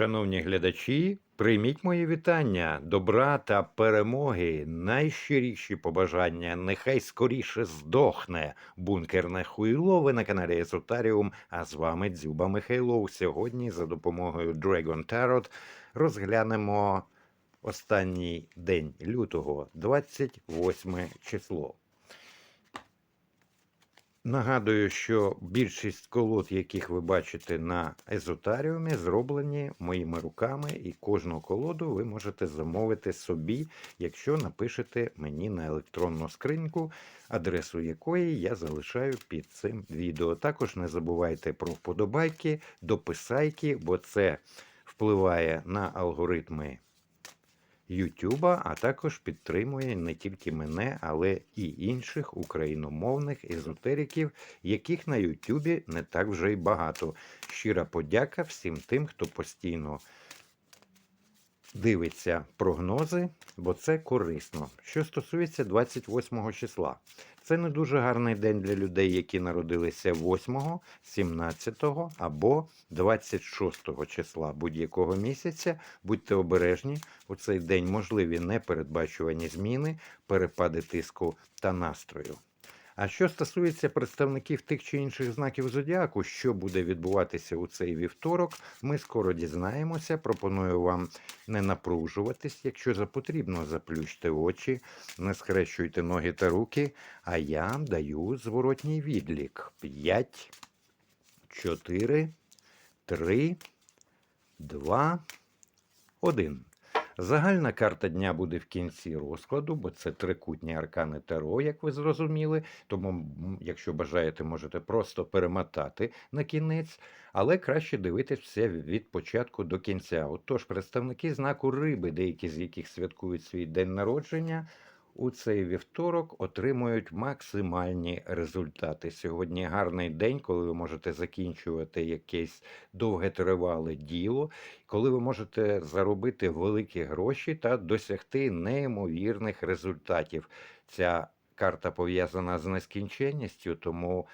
Шановні глядачі, прийміть мої вітання, добра та перемоги, найщиріші побажання. Нехай скоріше здохне бункерне хуйло. Ви на каналі Езотаріум. А з вами Дзюба Михайлов. Сьогодні за допомогою Dragon Tarot розглянемо останній день лютого, 28 число. Нагадую, що більшість колод, яких ви бачите на езотаріумі, зроблені моїми руками, і кожну колоду ви можете замовити собі, якщо напишете мені на електронну скриньку, адресу якої я залишаю під цим відео. Також не забувайте про вподобайки, дописайки, бо це впливає на алгоритми. Ютуба, а також підтримує не тільки мене, але і інших україномовних езотериків, яких на Ютубі не так вже й багато. Щира подяка всім тим, хто постійно дивиться прогнози, бо це корисно. Що стосується 28 числа, це не дуже гарний день для людей, які народилися 8, 17 або 26 числа будь-якого місяця. Будьте обережні, у цей день можливі непередбачувані зміни, перепади тиску та настрою. А що стосується представників тих чи інших знаків зодіаку, що буде відбуватися у цей вівторок, ми скоро дізнаємося. Пропоную вам не напружуватись, якщо за потрібно, заплющте очі, не схрещуйте ноги та руки. А я даю зворотній відлік: 5, 4, 3, 2, 1. Загальна карта дня буде в кінці розкладу, бо це трикутні аркани Таро, як ви зрозуміли. Тому, якщо бажаєте, можете просто перемотати на кінець, але краще дивитись все від початку до кінця. Отож, представники знаку риби, деякі з яких святкують свій день народження. У цей вівторок отримують максимальні результати. Сьогодні гарний день, коли ви можете закінчувати якесь довготривале діло, коли ви можете заробити великі гроші та досягти неймовірних результатів. Ця карта пов'язана з нескінченністю, тому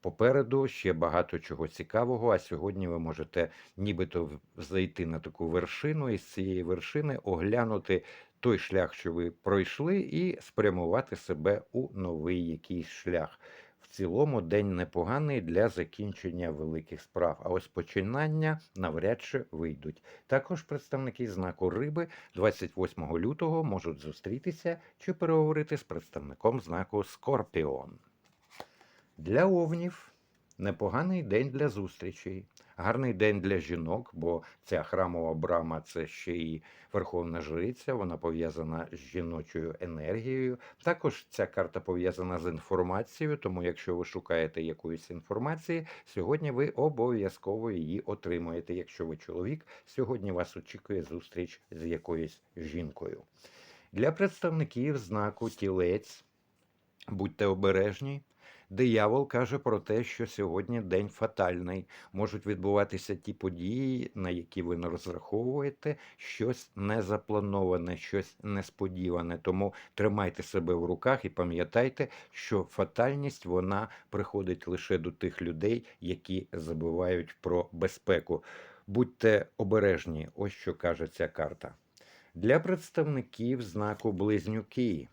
попереду ще багато чого цікавого. А сьогодні ви можете нібито зайти на таку вершину і з цієї вершини оглянути той шлях, що ви пройшли, і спрямувати себе у новий якийсь шлях. В цілому день непоганий для закінчення великих справ, а ось починання навряд чи вийдуть. Також представники знаку риби 28 лютого можуть зустрітися чи переговорити з представником знаку Скорпіон. Для овнів непоганий день для зустрічей, гарний день для жінок, бо ця храмова брама це ще й верховна жриця, вона пов'язана з жіночою енергією. Також ця карта пов'язана з інформацією, тому якщо ви шукаєте якоїсь інформації, сьогодні ви обов'язково її отримаєте. Якщо ви чоловік, сьогодні вас очікує зустріч з якоюсь жінкою. Для представників знаку тілець будьте обережні. Диявол каже про те, що сьогодні день фатальний. Можуть відбуватися ті події, на які ви не розраховуєте, щось незаплановане, щось несподіване. Тому тримайте себе в руках і пам'ятайте, що фатальність вона приходить лише до тих людей, які забувають про безпеку. Будьте обережні, ось що каже ця карта. Для представників знаку близнюки.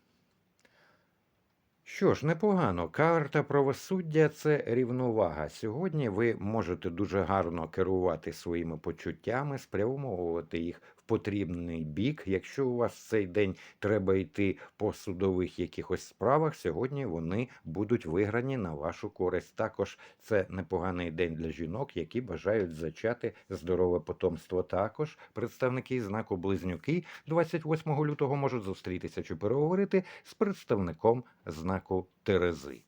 Що ж, непогано. Карта правосуддя це рівновага. Сьогодні ви можете дуже гарно керувати своїми почуттями, спрямовувати їх потрібний бік. Якщо у вас цей день треба йти по судових якихось справах, сьогодні вони будуть виграні на вашу користь. Також це непоганий день для жінок, які бажають зачати здорове потомство. Також представники знаку близнюки 28 лютого можуть зустрітися чи переговорити з представником знаку Терези.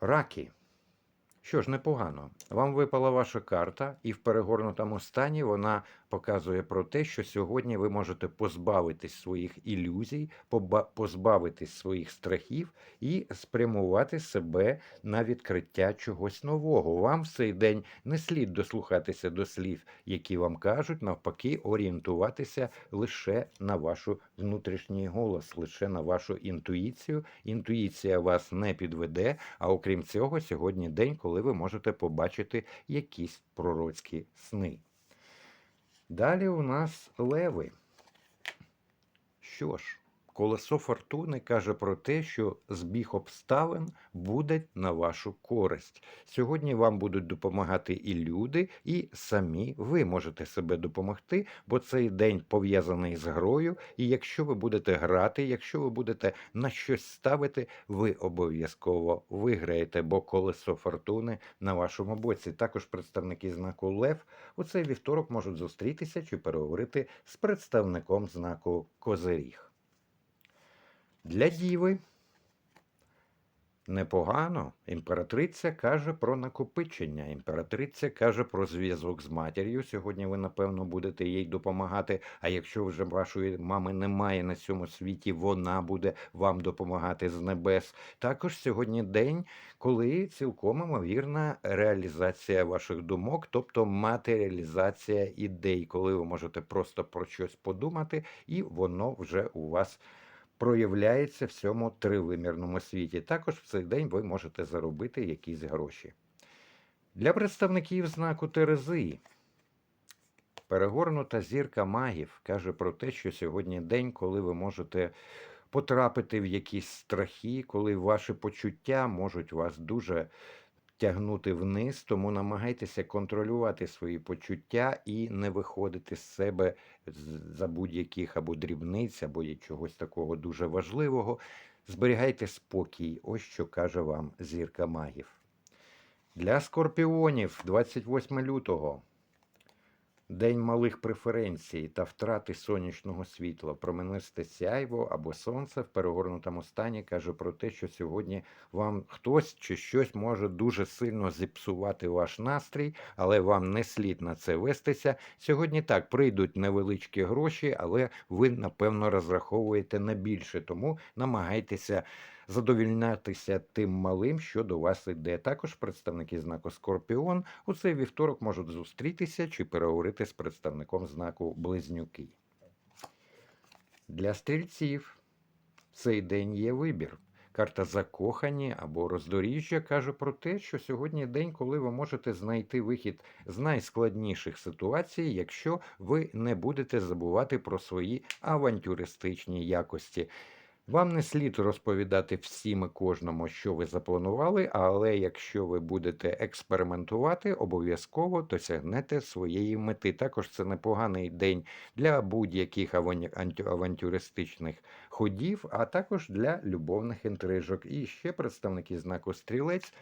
Раки. Що ж, непогано. Вам випала ваша карта, і в перегорнутому стані вона показує про те, що сьогодні ви можете позбавитись своїх ілюзій, позбавитись своїх страхів і спрямувати себе на відкриття чогось нового. Вам в цей день не слід дослухатися до слів, які вам кажуть, навпаки, орієнтуватися лише на вашу внутрішній голос, лише на вашу інтуїцію. Інтуїція вас не підведе. А окрім цього, сьогодні день, коли ви можете побачити якісь пророцькі сни. Далі у нас леви. Що ж, колесо фортуни каже про те, що збіг обставин буде на вашу користь. Сьогодні вам будуть допомагати і люди, і самі ви можете себе допомогти, бо цей день пов'язаний з грою. І якщо ви будете грати, якщо ви будете на щось ставити, ви обов'язково виграєте, бо колесо фортуни на вашому боці. Також представники знаку Лев у цей вівторок можуть зустрітися чи переговорити з представником знаку Козиріг. Для діви непогано. Імператриця каже про накопичення. Імператриця каже про зв'язок з матір'ю. Сьогодні ви, напевно, будете їй допомагати. А якщо вже вашої мами немає на цьому світі, вона буде вам допомагати з небес. Також сьогодні день, коли цілком імовірна реалізація ваших думок, тобто матеріалізація ідей, коли ви можете просто про щось подумати, і воно вже у вас проявляється в цьому тривимірному світі. Також в цей день ви можете заробити якісь гроші. Для представників знаку Терези перегорнута зірка магів каже про те, що сьогодні день, коли ви можете потрапити в якісь страхи, коли ваші почуття можуть вас дуже тягнути вниз, тому намагайтеся контролювати свої почуття і не виходити з себе за будь-яких або дрібниць, або чогось такого дуже важливого. Зберігайте спокій, ось що каже вам зірка магів. Для скорпіонів 28 лютого. День малих преференцій та втрати сонячного світла, променисте сяйво або сонце в перегорнутому стані каже про те, що сьогодні вам хтось чи щось може дуже сильно зіпсувати ваш настрій, але вам не слід на це вестися. Сьогодні так прийдуть невеличкі гроші, але ви напевно розраховуєте на більше, тому намагайтеся задовільнятися тим малим, що до вас іде. Також представники знаку Скорпіон у цей вівторок можуть зустрітися чи переговорити з представником знаку Близнюки. Для стрільців цей день є вибір. Карта закохані або роздоріжжя каже про те, що сьогодні день, коли ви можете знайти вихід з найскладніших ситуацій, якщо ви не будете забувати про свої авантюристичні якості. Вам не слід розповідати всім і кожному, що ви запланували, але якщо ви будете експериментувати, обов'язково досягнете своєї мети. Також це непоганий день для будь-яких авантюристичних ходів, а також для любовних інтрижок. І ще представники знаку стрілець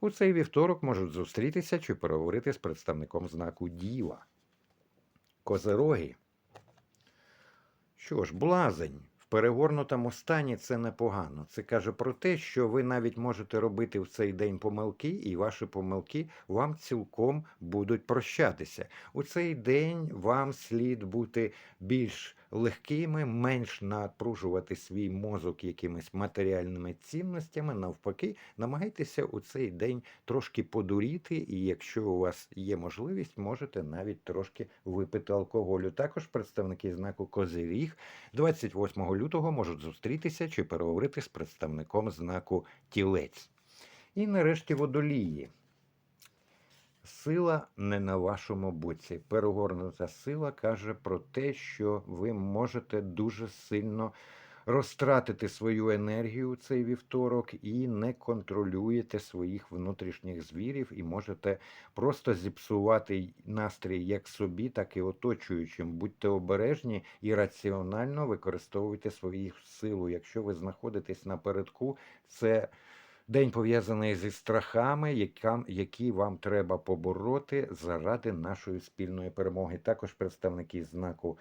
у цей вівторок можуть зустрітися чи переговорити з представником знаку Діва. Козероги. Що ж, блазень. Перегорнутому стані це непогано. Це каже про те, що ви навіть можете робити в цей день помилки, і ваші помилки вам цілком будуть прощатися. У цей день вам слід бути більш легкими, менш напружувати свій мозок якимись матеріальними цінностями. Навпаки, намагайтеся у цей день трошки подуріти, і якщо у вас є можливість, можете навіть трошки випити алкоголю. Також представники знаку Козиріг 28 лютого можуть зустрітися чи переговорити з представником знаку Тілець. І нарешті водолії. Сила не на вашому боці. Перегорнута сила каже про те, що ви можете дуже сильно розтратити свою енергію цей вівторок і не контролюєте своїх внутрішніх звірів, і можете просто зіпсувати настрій як собі, так і оточуючим. Будьте обережні і раціонально використовуйте свою силу. Якщо ви знаходитесь напередку, це День пов'язаний зі страхами, які вам треба побороти заради нашої спільної перемоги. Також представники знаку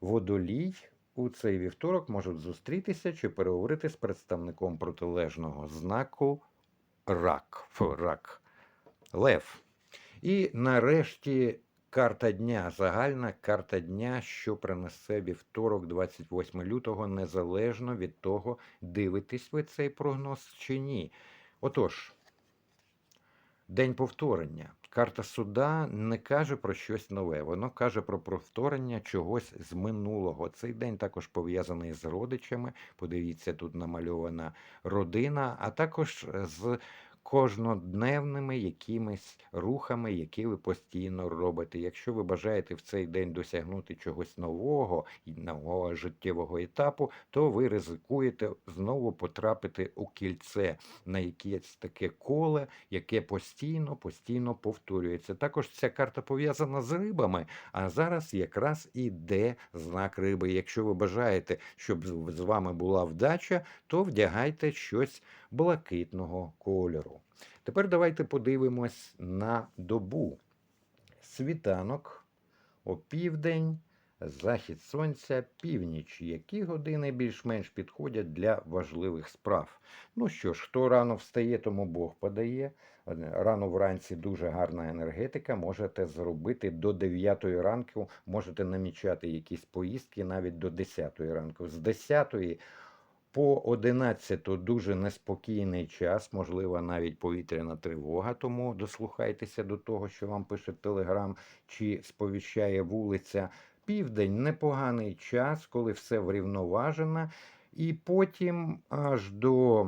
Водолій у цей вівторок можуть зустрітися чи переговорити з представником протилежного знаку Рак. Рак. Лев. І нарешті Карта дня, загальна карта дня, що принесе вівторок, 28 лютого, незалежно від того, дивитесь ви цей прогноз чи ні. Отож, день повторення. Карта суда не каже про щось нове, воно каже про повторення чогось з минулого. Цей день також пов'язаний з родичами. Подивіться, тут намальована родина, а також з кожнодневними якимись рухами, які ви постійно робите. Якщо ви бажаєте в цей день досягнути чогось нового нового життєвого етапу, то ви ризикуєте знову потрапити у кільце на якесь таке коле, яке постійно, постійно повторюється. Також ця карта пов'язана з рибами, а зараз якраз іде знак риби. Якщо ви бажаєте, щоб з вами була вдача, то вдягайте щось блакитного кольору. Тепер давайте подивимось на добу. Світанок, опівдень, захід сонця, північ. Які години більш-менш підходять для важливих справ? Ну що ж, хто рано встає, тому Бог подає. Рано вранці дуже гарна енергетика. Можете зробити до 9 ранку, можете намічати якісь поїздки навіть до 10 ранку. З 10 по 11 дуже неспокійний час, можливо, навіть повітряна тривога, тому дослухайтеся до того, що вам пише Телеграм чи сповіщає вулиця. Південь непоганий час, коли все врівноважено, і потім аж до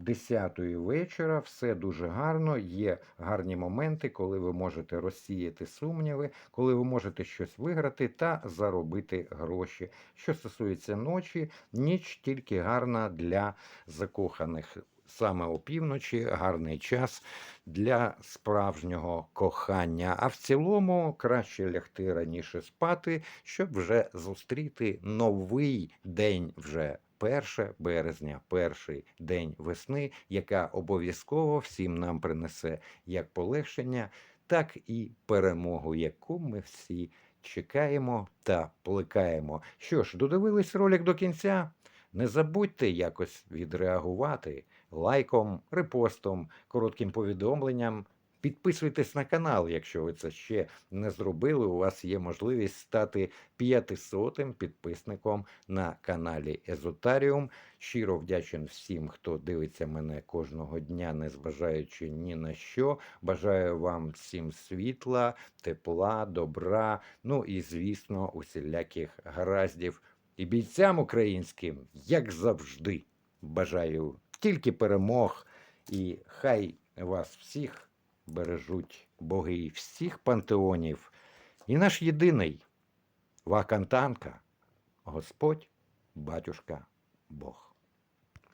10-ї вечора все дуже гарно. Є гарні моменти, коли ви можете розсіяти сумніви, коли ви можете щось виграти та заробити гроші. Що стосується ночі, ніч тільки гарна для закоханих. Саме опівночі гарний час для справжнього кохання. А в цілому краще лягти раніше спати, щоб вже зустріти новий день вже 1 березня, перший день весни, яка обов'язково всім нам принесе як полегшення, так і перемогу, яку ми всі чекаємо та плекаємо. Що ж, додивились ролик до кінця? Не забудьте якось відреагувати лайком, репостом, коротким повідомленням. Підписуйтесь на канал, якщо ви це ще не зробили. У вас є можливість стати 500 підписником на каналі Езотаріум. Щиро вдячен всім, хто дивиться мене кожного дня, не зважаючи ні на що. Бажаю вам всім світла, тепла, добра. Ну і звісно, усіляких гараздів. І бійцям українським, як завжди, бажаю тільки перемог, і хай вас всіх бережуть боги всіх пантеонів, і наш єдиний Вакантанка, Господь, батюшка, Бог.